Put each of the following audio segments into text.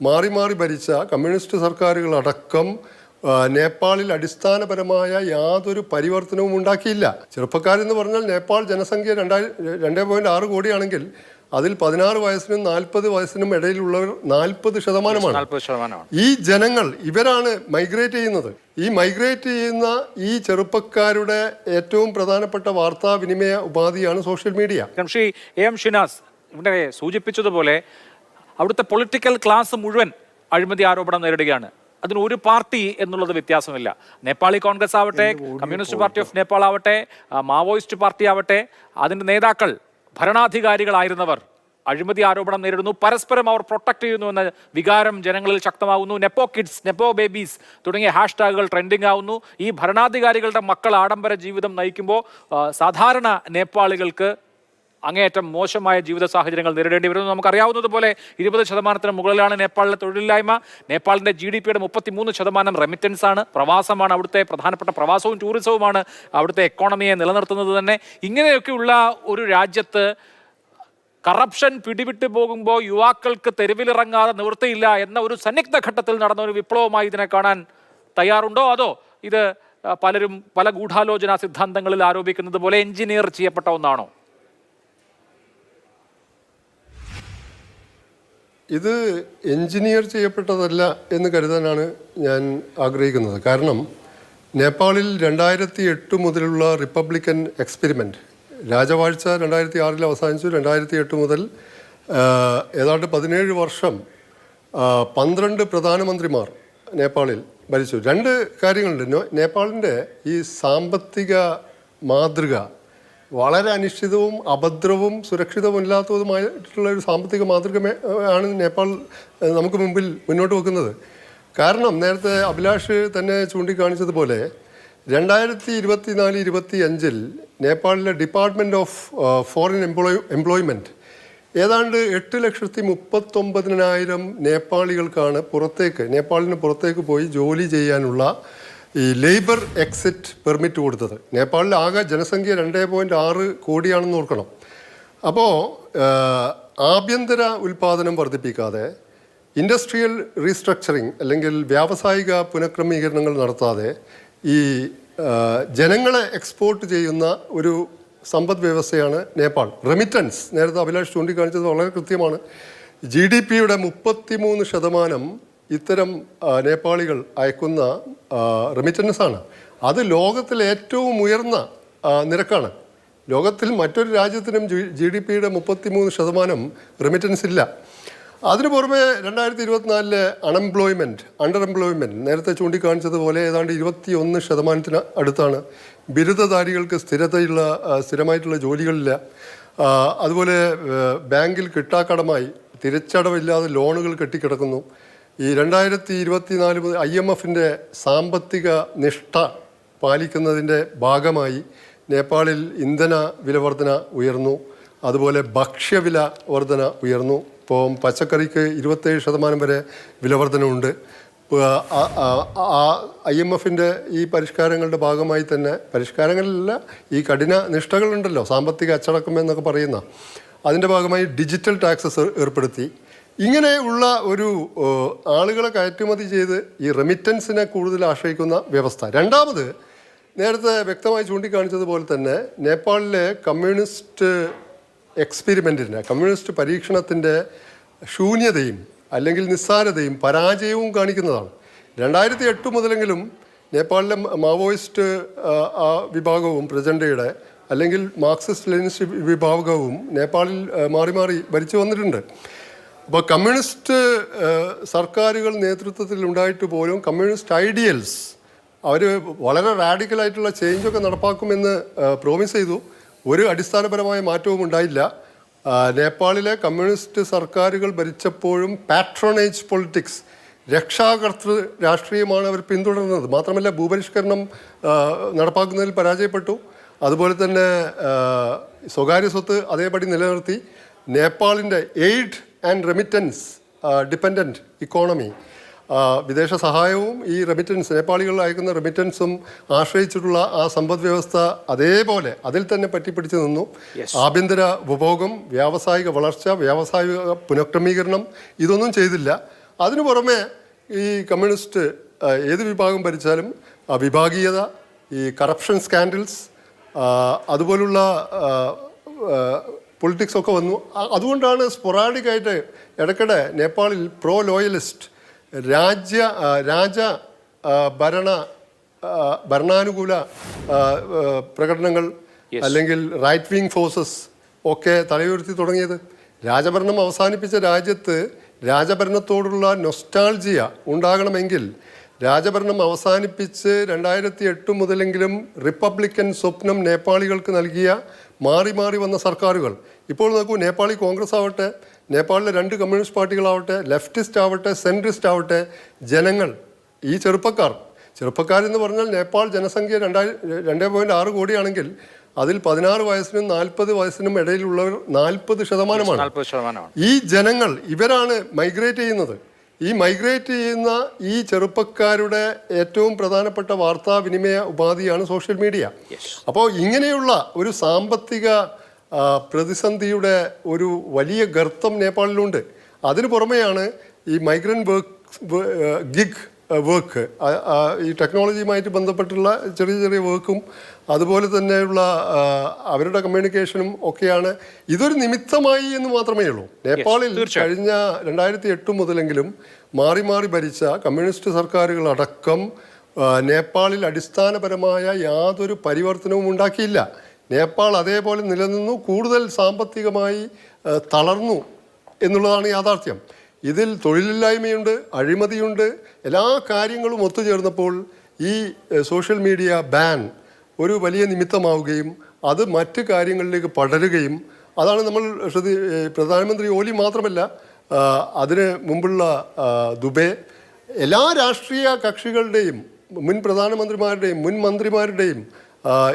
മാറി മാറി ഭരിച്ച കമ്മ്യൂണിസ്റ്റ് സർക്കാരുകളടക്കം നേപ്പാളിൽ അടിസ്ഥാനപരമായ യാതൊരു പരിവർത്തനവും ഉണ്ടാക്കിയില്ല. ചെറുപ്പക്കാരെന്ന് പറഞ്ഞാൽ നേപ്പാൾ ജനസംഖ്യ രണ്ടായി രണ്ടേ പോയിന്റ് ആറ് കോടിയാണെങ്കിൽ അതിൽ പതിനാറ് വയസ്സിനും നാൽപ്പത് വയസ്സിനും ഇടയിലുള്ളവർ നാൽപ്പത് ശതമാനമാണ്. ഈ ജനങ്ങൾ ഇവരാണ് മൈഗ്രേറ്റ് ചെയ്യുന്നത്. ഈ മൈഗ്രേറ്റ് ചെയ്യുന്ന ഈ ചെറുപ്പക്കാരുടെ ഏറ്റവും പ്രധാനപ്പെട്ട വാർത്താവിനിമയ ഉപാധിയാണ് social media. Shri M Shinas ഇവിടെ സൂചിപ്പിച്ചതുപോലെ അവിടുത്തെ പൊളിറ്റിക്കൽ ക്ലാസ് മുഴുവൻ അഴിമതി ആരോപണം നേരിടുകയാണ്. അതിന് ഒരു പാർട്ടി എന്നുള്ളത് വ്യത്യാസമില്ല. നേപ്പാളി കോൺഗ്രസ് ആവട്ടെ കമ്മ്യൂണിസ്റ്റ് പാർട്ടി ഓഫ് നേപ്പാൾ ആവട്ടെ മാവോയിസ്റ്റ് പാർട്ടി ആവട്ടെ അതിന്റെ നേതാക്കൾ ഭരണാധികാരികളായിരുന്നവർ അഴിമതി ആരോപണം നേരിടുന്നു. പരസ്പരം അവർ പ്രൊട്ടക്ട് ചെയ്യുന്നു എന്ന വികാരം ജനങ്ങളിൽ ശക്തമാകുന്നു. നെപ്പോ കിഡ്സ് നെപ്പോ ബേബീസ് തുടങ്ങിയ ഹാഷ്ടാഗുകൾ ട്രെൻഡിങ് ആവുന്നു. ഈ ഭരണാധികാരികളുടെ മക്കൾ ആഡംബര ജീവിതം നയിക്കുമ്പോൾ സാധാരണ നേപ്പാളികൾക്ക് അങ്ങേയറ്റം മോശമായ ജീവിത സാഹചര്യങ്ങൾ നേരിടേണ്ടി വരുന്നു. നമുക്കറിയാവുന്നതുപോലെ ഇരുപത് ശതമാനത്തിന് മുകളിലാണ് നേപ്പാളിലെ തൊഴിലില്ലായ്മ. നേപ്പാളിന്റെ ജി ഡി പിയുടെ മുപ്പത്തിമൂന്ന് ശതമാനം റെമിറ്റൻസ് ആണ്. പ്രവാസമാണ് അവിടുത്തെ പ്രധാനപ്പെട്ട പ്രവാസവും ടൂറിസവുമാണ് അവിടുത്തെ എക്കോണമിയെ നിലനിർത്തുന്നത് തന്നെ. ഇങ്ങനെയൊക്കെയുള്ള ഒരു രാജ്യത്ത് കറപ്ഷൻ പിടിവിട്ട് പോകുമ്പോൾ യുവാക്കൾക്ക് തെരുവിലിറങ്ങാതെ നിവൃത്തിയില്ല എന്ന ഒരു സന്നിഗ്ധ ഘട്ടത്തിൽ നടന്ന ഒരു വിപ്ലവമായി ഇതിനെ കാണാൻ തയ്യാറുണ്ടോ? അതോ ഇത് പലരും പല ഗൂഢാലോചന സിദ്ധാന്തങ്ങളിൽ ആരോപിക്കുന്നത് പോലെ എഞ്ചിനീയർ ചെയ്യപ്പെട്ട ഒന്നാണോ? ഇത് എഞ്ചിനീയർ ചെയ്യപ്പെട്ടതല്ല എന്ന് കരുതാനാണ് ഞാൻ ആഗ്രഹിക്കുന്നത്. കാരണം നേപ്പാളിൽ രണ്ടായിരത്തി എട്ട് മുതലുള്ള റിപ്പബ്ലിക്കൻ എക്സ്പെരിമെന്റ് രാജവാഴ്ച രണ്ടായിരത്തി ആറിൽ അവസാനിച്ചു. രണ്ടായിരത്തി എട്ട് മുതൽ ഏതാണ്ട് പതിനേഴ് വർഷം പന്ത്രണ്ട് പ്രധാനമന്ത്രിമാർ നേപ്പാളിൽ ഭരിച്ചു. രണ്ട് കാര്യങ്ങളുണ്ട്. നേപ്പാളിന്റെ ഈ സാമ്പത്തിക മാതൃക വളരെ അനിശ്ചിതവും അഭദ്രവും സുരക്ഷിതമല്ലാത്തതുമായിട്ടുള്ള ഒരു സാമ്പത്തിക മാതൃക ആണ് നേപ്പാൾ നമുക്ക് മുമ്പിൽ മുന്നോട്ട് വെക്കുന്നത്. കാരണം നേരത്തെ അഭിലാഷ് തന്നെ ചൂണ്ടിക്കാണിച്ചതുപോലെ രണ്ടായിരത്തി ഇരുപത്തിനാല് ഇരുപത്തി അഞ്ചിൽ നേപ്പാളിലെ department of foreign employ employment ഏതാണ്ട് എട്ട് ലക്ഷത്തി മുപ്പത്തൊമ്പതിനായിരം നേപ്പാളികൾക്കാണ് പുറത്തേക്ക് നേപ്പാളിന് പുറത്തേക്ക് പോയി ജോലി ചെയ്യാനുള്ള ഈ ലേബർ എക്സിറ്റ് പെർമിറ്റ് കൊടുത്തത്. നേപ്പാളിൽ ആകെ ജനസംഖ്യ രണ്ടേ പോയിന്റ് ആറ് കോടിയാണെന്ന് ഓർക്കണം. അപ്പോൾ ആഭ്യന്തര ഉൽപ്പാദനം വർദ്ധിപ്പിക്കാതെ ഇൻഡസ്ട്രിയൽ റീസ്ട്രക്ചറിങ് അല്ലെങ്കിൽ വ്യാവസായിക പുനഃക്രമീകരണങ്ങൾ നടത്താതെ ഈ ജനങ്ങളെ എക്സ്പോർട്ട് ചെയ്യുന്ന ഒരു സമ്പദ് വ്യവസ്ഥയാണ് നേപ്പാൾ. റെമിറ്റൻസ് നേരത്തെ അഭിലാഷ് ചൂണ്ടിക്കാണിച്ചത് വളരെ കൃത്യമാണ്. ജി ഡി പിയുടെ മുപ്പത്തിമൂന്ന് ശതമാനം ഇത്തരം നേപ്പാളികൾ അയക്കുന്ന റെമിറ്റൻസ് ആണ് അത് ലോകത്തിലെ ഏറ്റവും ഉയർന്ന നിരക്കാണ്. ലോകത്തിൽ മറ്റൊരു രാജ്യത്തിനും ജി ഡി പിയുടെ മുപ്പത്തിമൂന്ന് ശതമാനം റെമിറ്റൻസ് ഇല്ല. അതിനു പുറമെ രണ്ടായിരത്തി ഇരുപത്തിനാലിലെ അൺഎംപ്ലോയ്മെന്റ് അണ്ടർ എംപ്ലോയ്മെന്റ് നേരത്തെ ചൂണ്ടിക്കാണിച്ചതുപോലെ ഏതാണ്ട് ഇരുപത്തി ഒന്ന് ശതമാനത്തിന് അടുത്താണ്. ബിരുദധാരികൾക്ക് സ്ഥിരതയുള്ള സ്ഥിരമായിട്ടുള്ള ജോലികളില്ല. അതുപോലെ ബാങ്കിൽ കിട്ടാക്കടമായി തിരിച്ചടവില്ലാതെ ലോണുകൾ കെട്ടിക്കിടക്കുന്നു. ഈ രണ്ടായിരത്തി ഇരുപത്തിനാല് മുതൽ ഐ എം എഫിന്റെ സാമ്പത്തിക നിഷ്ഠ പാലിക്കുന്നതിന്റെ ഭാഗമായി നേപ്പാളിൽ ഇന്ധന വിലവർധന ഉയർന്നു. അതുപോലെ ഭക്ഷ്യവില വർധന ഉയർന്നു. ഇപ്പോൾ പച്ചക്കറിക്ക് ഇരുപത്തേഴ് ശതമാനം വരെ വില വർധനമുണ്ട് ഐ എം എഫിന്റെ ഈ പരിഷ്കാരങ്ങളുടെ ഭാഗമായി തന്നെ പരിഷ്കാരങ്ങളിലല്ല ഈ കഠിന നിഷ്ഠകളുണ്ടല്ലോ സാമ്പത്തിക അച്ചടക്കം എന്നൊക്കെ പറയുന്ന. അതിന്റെ ഭാഗമായി ഡിജിറ്റൽ ടാക്സസ് ഏർപ്പെടുത്തി. ഇങ്ങനെയുള്ള ഒരു ആളുകളെ കയറ്റുമതി ചെയ്ത് ഈ റെമിറ്റൻസിനെ കൂടുതൽ ആശ്രയിക്കുന്ന വ്യവസ്ഥ. രണ്ടാമത് നേരത്തെ വ്യക്തമായി ചൂണ്ടിക്കാണിച്ചതുപോലെ തന്നെ നേപ്പാളിലെ കമ്മ്യൂണിസ്റ്റ് എക്സ്പെരിമെന്റിന്റെ കമ്മ്യൂണിസ്റ്റ് പരീക്ഷണത്തിന്റെ ശൂന്യതയും അല്ലെങ്കിൽ നിസ്സാരതയും പരാജയവും കാണിക്കുന്നതാണ്. രണ്ടായിരത്തി എട്ട് മുതലെങ്കിലും നേപ്പാളിലെ മാവോയിസ്റ്റ് വിഭാഗവും പ്രചണ്ഡയുടെ അല്ലെങ്കിൽ മാർക്സിസ്റ്റ് ലെനിസ്റ്റ് വിഭാഗവും നേപ്പാളിൽ മാറി മാറി ഭരിച്ചു വന്നിട്ടുണ്ട്. അപ്പോൾ കമ്മ്യൂണിസ്റ്റ് സർക്കാരുകൾ നേതൃത്വത്തിൽ ഉണ്ടായിട്ട് പോലും കമ്മ്യൂണിസ്റ്റ് ഐഡിയൽസ് അവർ വളരെ റാഡിക്കലായിട്ടുള്ള ചേഞ്ചൊക്കെ നടപ്പാക്കുമെന്ന് പ്രോമിസ് ചെയ്തു. ഒരു അടിസ്ഥാനപരമായ മാറ്റവും ഉണ്ടായില്ല. നേപ്പാളിലെ കമ്മ്യൂണിസ്റ്റ് സർക്കാരുകൾ ഭരിച്ചപ്പോഴും പാട്രോണേജ് പൊളിറ്റിക്സ് രക്ഷാകർത്തൃ രാഷ്ട്രീയമാണ് അവർ പിന്തുടർന്നത്. മാത്രമല്ല ഭൂപരിഷ്കരണം നടപ്പാക്കുന്നതിൽ പരാജയപ്പെട്ടു. അതുപോലെ തന്നെ സ്വകാര്യ സ്വത്ത് അതേപടി നിലനിർത്തി. നേപ്പാളിന്റെ aid and remittance dependent economy വിദേശ സഹായവും ഈ റെമിറ്റൻസ് നേപ്പാളികൾ അയക്കുന്ന റെമിറ്റൻസും ആശ്രയിച്ചിട്ടുള്ള ആ സമ്പദ് വ്യവസ്ഥ അതേപോലെ അതിൽ തന്നെ പറ്റിപ്പിടിച്ചു നിന്നു. ആഭ്യന്തര ഉപഭോഗം വ്യാവസായിക വളർച്ച വ്യാവസായിക പുനഃക്രമീകരണം ഇതൊന്നും ചെയ്തില്ല. അതിനു പുറമെ ഈ കമ്മ്യൂണിസ്റ്റ് ഏത് വിഭാഗം ഭരിച്ചാലും വിഭാഗീയത ഈ കറപ്ഷൻ സ്കാൻഡൽസ് അതുപോലുള്ള പൊളിറ്റിക്സ് ഒക്കെ വന്നു. അതുകൊണ്ടാണ് സ്പൊറാഡിക്കായിട്ട് ഇടയ്ക്കിടെ നേപ്പാളിൽ പ്രോ ലോയലിസ്റ്റ് രാജ്യ രാജ ഭരണ ഭരണാനുകൂല പ്രകടനങ്ങൾ അല്ലെങ്കിൽ റൈറ്റ് വിങ് ഫോഴ്സസ് ഒക്കെ തലയുയർത്തി തുടങ്ങിയത്. രാജഭരണം അവസാനിപ്പിച്ച രാജ്യത്ത് രാജഭരണത്തോടുള്ള നൊസ്റ്റാൾജിയ ഉണ്ടാകണമെങ്കിൽ രാജഭരണം അവസാനിപ്പിച്ച് രണ്ടായിരത്തി എട്ട് മുതലെങ്കിലും റിപ്പബ്ലിക്കൻ സ്വപ്നം നേപ്പാളികൾക്ക് നൽകിയ മാറി മാറി വന്ന സർക്കാരുകൾ. ഇപ്പോൾ നോക്കൂ നേപ്പാളി കോൺഗ്രസ് ആവട്ടെ നേപ്പാളിലെ രണ്ട് കമ്മ്യൂണിസ്റ്റ് പാർട്ടികളാവട്ടെ ലെഫ്റ്റിസ്റ്റ് ആവട്ടെ സെൻട്രിസ്റ്റ് ആവട്ടെ ജനങ്ങൾ ഈ ചെറുപ്പക്കാർ. ചെറുപ്പക്കാരെന്ന് പറഞ്ഞാൽ നേപ്പാൾ ജനസംഖ്യ രണ്ടായി രണ്ട് പോയിന്റ് ആറ് കോടിയാണെങ്കിൽ അതിൽ പതിനാറ് വയസ്സിനും നാൽപ്പത് വയസ്സിനും ഇടയിലുള്ളവർ നാൽപ്പത് ശതമാനമാണ്. ഈ ജനങ്ങൾ ഇവരാണ് മൈഗ്രേറ്റ് ചെയ്യുന്നത്. ഈ മൈഗ്രേറ്റ് ചെയ്യുന്ന ഈ ചെറുപ്പക്കാരുടെ ഏറ്റവും പ്രധാനപ്പെട്ട വാർത്താവിനിമയ ഉപാധിയാണ് സോഷ്യൽ മീഡിയ. അപ്പോൾ ഇങ്ങനെയുള്ള ഒരു സാമ്പത്തിക പ്രതിസന്ധിയുടെ ഒരു വലിയ ഗർത്തം നേപ്പാളിലുണ്ട്. അതിനു പുറമെയാണ് ഈ മൈഗ്രന്റ് വർക്ക് ഗിഗ് വർക്ക് ഈ ടെക്നോളജിയുമായിട്ട് ബന്ധപ്പെട്ടുള്ള ചെറിയ ചെറിയ വർക്കും അതുപോലെ തന്നെയുള്ള അവരുടെ കമ്മ്യൂണിക്കേഷനും ഒക്കെയാണ് ഇതൊരു നിമിത്തമായി എന്ന് മാത്രമേ ഉള്ളൂ. നേപ്പാളിൽ കഴിഞ്ഞ രണ്ടായിരത്തി എട്ട് മുതലെങ്കിലും മാറി മാറി ഭരിച്ച കമ്മ്യൂണിസ്റ്റ് സർക്കാരുകളടക്കം നേപ്പാളിൽ അടിസ്ഥാനപരമായ യാതൊരു പരിവർത്തനവും ഉണ്ടാക്കിയില്ല. നേപ്പാൾ അതേപോലെ നിലനിന്നു കൂടുതൽ സാമ്പത്തികമായി തളർന്നു എന്നുള്ളതാണ് യാഥാർത്ഥ്യം. ഇതിൽ തൊഴിലില്ലായ്മയുണ്ട് അഴിമതിയുണ്ട് എല്ലാ കാര്യങ്ങളും ഒത്തുചേർന്നപ്പോൾ ഈ സോഷ്യൽ മീഡിയ ബാൻ ഒരു വലിയ നിമിത്തമാവുകയും അത് മറ്റ് കാര്യങ്ങളിലേക്ക് പടരുകയും അതാണ് നമ്മൾ ശ്രദ്ധി പ്രധാനമന്ത്രി ഓലി മാത്രമല്ല അതിന് മുമ്പുള്ള ദുബെ എല്ലാ രാഷ്ട്രീയ കക്ഷികളുടെയും മുൻ പ്രധാനമന്ത്രിമാരുടെയും മുൻ മന്ത്രിമാരുടെയും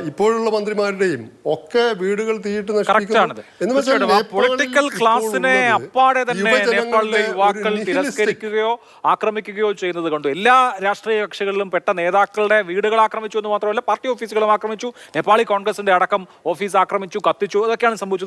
ഇപ്പോഴുള്ള മന്ത്രിമാരുടെയും ഒക്കെ വീടുകൾ തീയിട്ട് നേപ്പാളിൽ പൊളിറ്റിക്കൽ ക്ലാസിനെ അപ്പാടെ തന്നെ നേപ്പാളിലെ യുവാക്കൾ തിരസ്കരിക്കുകയോ ആക്രമിക്കുകയോ ചെയ്യുന്നത് കണ്ടു. എല്ലാ രാഷ്ട്രീയ കക്ഷികളിലും പെട്ട നേതാക്കളുടെ വീടുകൾ ആക്രമിച്ചു എന്ന് മാത്രമല്ല പാർട്ടി ഓഫീസുകളും ആക്രമിച്ചു. നേപ്പാളി കോൺഗ്രസിന്റെ അടക്കം ഓഫീസ് ആക്രമിച്ചു കത്തിച്ചു. അതൊക്കെയാണ് സംഭവിച്ചത്.